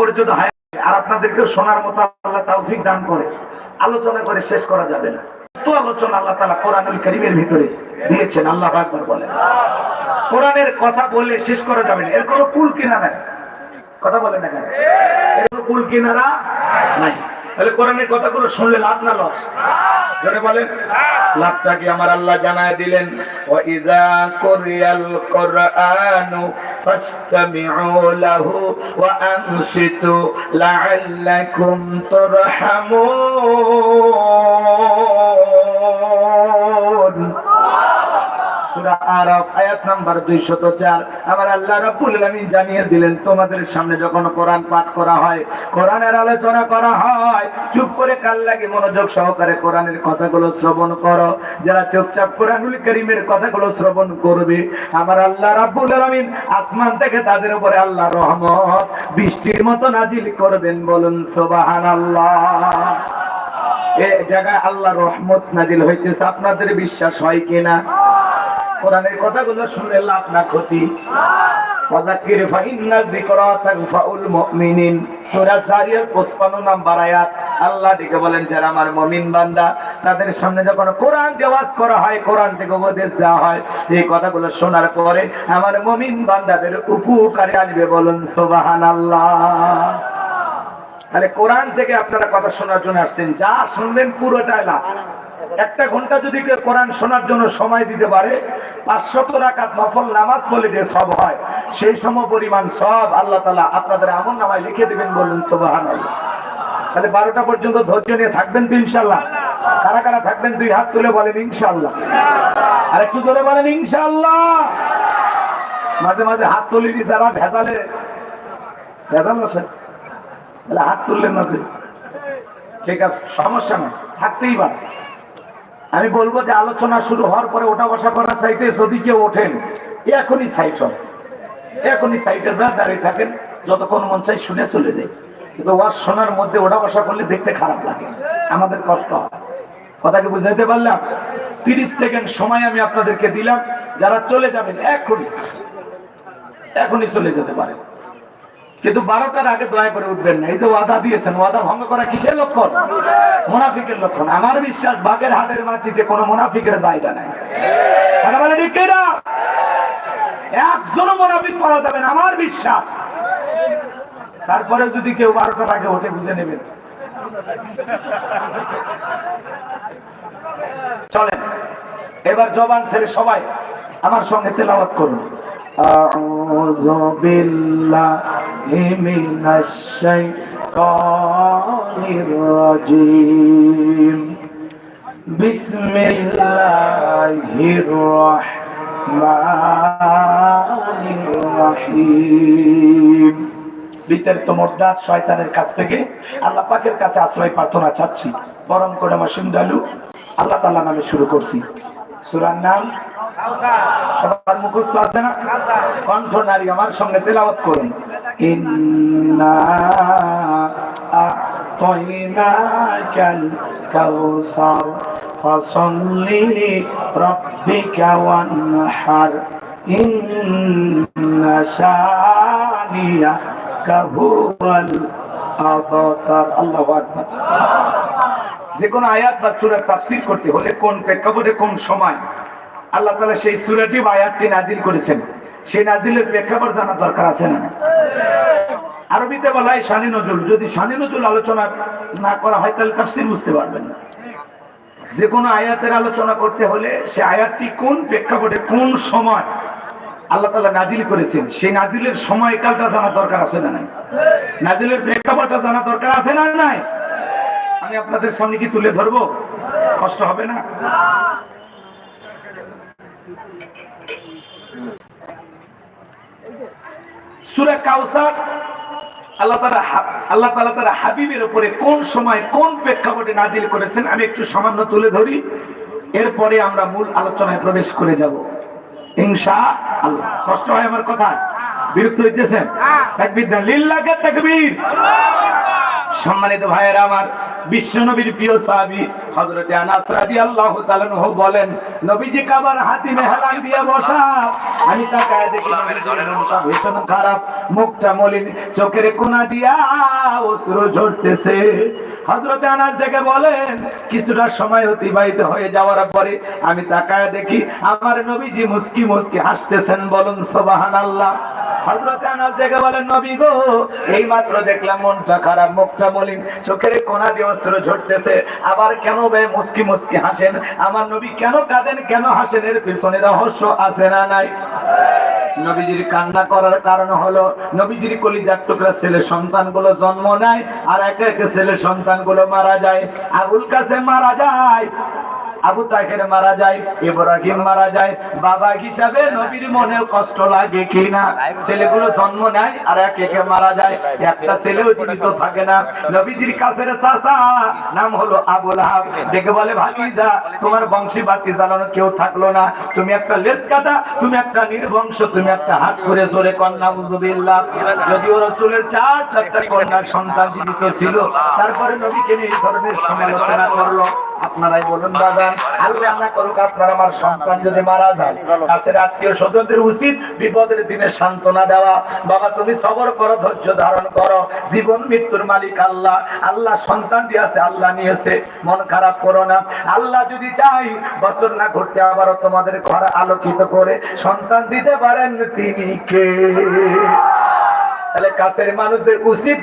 পর্যন্ত হয়, আর আপনাদেরকে শোনার মতো আল্লাহ তৌফিক দান করে। আলোচনা করে শেষ করা যাবে না। তো আলোচনা আল্লাহ তালা কোরআনুল করিমের ভিতরে দিয়েছেন, আল্লাহ আকবর বলেন। কোরআনের কথা বললে শেষ করা যাবে না। এর কোনো কুল কিনা নাই। কথা বলে না কেন? এর কোনো কুল কিনারা নাই। তাহলে কোরআনের কথাগুলো শুনলে লাভ না লস? জোরে বলেন। লাভটা কি আমার আল্লাহ জানায় দিলেন? ওয়া ইযা কুরিয়াল কুরআনু فاستمعوا له وأنصتوا لعلكم ترحمون. সূরা আরাফ, আয়াত নাম্বার 204 আমার আল্লাহ রাব্বুল আলামিন জানিয়ে দিলেন, তোমাদের সামনে যখন কোরআন পাঠ করা হয়, কোরআনের আলোচনা করা হয়, চুপ করে কান লাগে মনোযোগ সহকারে কোরআনের কথাগুলো শ্রবণ করো। যারা চুপচাপ কোরআনুল কারীমের কথাগুলো শ্রবণ করবে, আমার আল্লাহ রাব্বুল আলামিন আসমান থেকে তাদের উপরে আল্লাহ রহমত বৃষ্টির মতো নাজিল করবেন বলুন, সুবহানাল্লাহ। এ জায়গায় আল্লাহ রহমত নাজিল হইতেছে, আপনাদের বিশ্বাস হয় কিনা? কোরআনের কথাগুলো শুনলে লাভ না ক্ষতি। মুমিনিন। সূরা জারিয়ার 55 নাম্বার আয়াত। আল্লাহ বলেন, যারা আমার মুমিন বান্দা, তাদের সামনে যখন কোরআন দেওয়াজ করা হয়, কোরআন থেকে উপদেশ দেওয়া হয়, এই কথাগুলো শোনার পরে আমার মুমিন বান্দাদের উপকারে আসবে বলুন, সুবহানাল্লাহ। তাহলে কোরআন থেকে আপনারা কথা শোনার জন্য আসছেন, যা শুনবেন পুরোটাই লাভ। একটা ঘণ্টা যদি কোরআন শোনার জন্য সময় দিতে পারে পাঁচশত রাকাত নফল নামাজ বলে যে সব হয়, সেই সম পরিমাণ সব আল্লাহ তালা আপনাদের আমল নামায় লিখে দিবেন বলুন সোবাহান তাহলে বারোটা পর্যন্ত ধৈর্য নিয়ে থাকবেন তো ইনশাল্লাহ কারা কারা থাকবেন দুই হাত তুলে বলেন ইনশাল্লাহ আর একটু জোরে বলেন ইনশাল্লাহ মাঝে মাঝে হাত তুলিনি যারা, ভেজালে। ভেজাল আছে তাহলে হাত তুললেন না। ঠিক আছে, সমস্যা নেই, থাকতেই পারে। আমি বলব যে আলোচনা শুরু হওয়ার পরে ওটা বসা করার চাইতে যদি কেউ ওঠেন, এখনই সাইট হন। এখনই সাইটে যা দাঁড়িয়ে থাকেন, যতক্ষণ মন চাই শুনে চলে যায় কিন্তু ওয়ার শোনার মধ্যে ওটা বসা করলে দেখতে খারাপ লাগে। আমাদের কষ্ট হয়। কথাকে বুঝাইতে পারলাম? তিরিশ সেকেন্ড সময় আমি আপনাদেরকে দিলাম। যারা চলে যাবেন, এখনই। এখনই চলে যেতে পারে কিন্তু বারোটার আগে দয়া করে উঠবেন না এই যে ওয়াদা দিয়েছেন ওয়াদা ভঙ্গ করা কিসের লক্ষণ মুনাফিকের লক্ষণ আমার বিশ্বাস বাগের হাটের মাটিতে কোনো মুনাফিকের জায়গা নাই কথা বলে ঠিক না একজনও মুনাফিক পাওয়া যাবে না আমার বিশ্বাস তারপরে যদি কেউ বারোটার আগে ওঠে বুঝে নেবেন চলেন এবার জবান ছেড়ে সবাই আমার সঙ্গে তেলাওয়াত করুন أعوذ بالله من الشيطان الرجيم بسم الله الرحمن الرحيم বিতাড়িত মোর্দা শয়তানের কাছ থেকে আল্লাহ পাকের কাছে আশ্রয় প্রার্থনা চাচ্ছি পরম করে মাসুম ডালু আল্লাহ তাল্লাহ নামে শুরু করছি সুরার নাম সবার মুখস্থ আছে না কণ্ঠ নারী আমার সঙ্গে তেলাওয়াত করুন ইন্না আ'তাইনাকাল কাউসার ফাসাল্লি লিরাব্বিকা ওয়ানহার ইন্না শানিয়াকা হুয়াল আবতার আল্লাহু আকবার যে কোনো আয়াত বা সুরা তাফসির করতে হলে কোন প্রেক্ষাপটে কোন সময়? আল্লাহ তালা সেই সূরাটি বা আয়াতটি নাজিল করেছেন। সেই নাজিলের প্রেক্ষাপট জানা দরকার আছে না? আরবিতে বলা হয় শানি নজরুল। যদি শানি নজরুল আলোচনা না করা হয়, তাহলে তাফসির বুঝতে পারবেন না। যে কোনো আয়াতের আলোচনা করতে হলে সে আয়াতটি কোন প্রেক্ষাপটে, কোন সময় আল্লাহ তাআলা নাজিল করেছেন, সেই নাজিলের সময়কালটা জানা দরকার আছে না নাই? নাজিলের প্রেক্ষাপটটা জানা দরকার আছে না নাই? আমি আপনাদের সামনে কি তুলে ধরবো? কষ্ট হবে না? সুরা কাউসার আল্লাহ তারা আল্লাহ তালা তারা হাবিবের উপরে কোন সময় কোন প্রেক্ষাপটে নাজিল করেছেন আমি একটু সামান্য তুলে ধরি। এরপরে আমরা মূল আলোচনায় প্রবেশ করে যাব। হিংসা আল্লাহ কষ্ট হয় আমার কথা? বিরক্ত হইতেছেন? দেন লিল্লাহে তাকবীর। সম্মানিত ভাইয়েরা আমার বিশ্ব নবীর প্রিয় সাহাবী হযরতে আনাস রাদিয়াল্লাহু তাআলা বলেন নবীজি কাবার হাতিমে হেলান দিয়ে বসা। আমি তাকায় দেখি মনটা ভীষণ খারাপ। মুখটা মলিন চোখের কোনা দিয়া অশ্রু ঝরতেছে। হযরতে আনাস থেকে বলেন কিছুটা সময় অতিবাহিত হয়ে যাওয়ার পরে আমি তাকায় দেখি আমার নবীজি মুস্কি মুস্কি হাসতেছেন বলুন সুবহানাল্লাহ। চোখের কোনা দিয়ে অস্ত্র ঝরতেছে। আবার কেন বে হাসেন? আমার নবী কেন কাঁদেন? কেন হাসেন? এর পিছনে রহস্য আছে না নাই? নবীজির কান্না করার কারণ হলো, নবীজির কলিজার টুকরা ছেলে সন্তানগুলো জন্ম নেয়, আর একে একে ছেলে সন্তানগুলো মারা যায়। আবুল কাছে মারা যায়। আবু তাহের মারা যায়, ইব্রাহিম মারা যায়। বাবা হিসাবে নবীর মনে কষ্ট লাগে কিনা? ছেলেগুলো জন্ম নেয় আর এক একে মারা যায়। একটা ছেলেও জীবিত থাকে না। নবীজির চাচা, নাম হলো আবুল হাব। দেখে বলে, ভাতিজা, তোমার বংশী বাতি জ্বালানো কেউ থাকল না। তুমি একটা লেজ কাটা তুমি একটা নির্বংশ, তুমি একটা হাত করে জোরে কন্যা বুঝবিল্লাহ যদিও রসুলের চার চারটা কন্যার সন্তান জীবিত ছিল, তারপরে নবীকে নিয়ে এই ধরনের সমালোচনা করল। আপনারাই বলুন দাদা আল্লাহ না করুক, আপনার আমার সন্তান যদি মারা যায়, কাছের আত্মীয় স্বজনদের উচিত বিপদের দিনে সান্ত্বনা দেওয়া। বাবা, তুমি সবর করো, ধৈর্য ধারণ করো। জীবন, মৃত্যুর মালিক আল্লাহ। আল্লাহ সন্তান দিয়েছে, আল্লাহ নিয়েছে। মন খারাপ করো না। আল্লাহ যদি চাই বছর না ঘুরতে আবারও তোমাদের ঘর আলোকিত করে সন্তান দিতে পারেন তিনি কে? তাহলে কাছের মানুষদের উচিত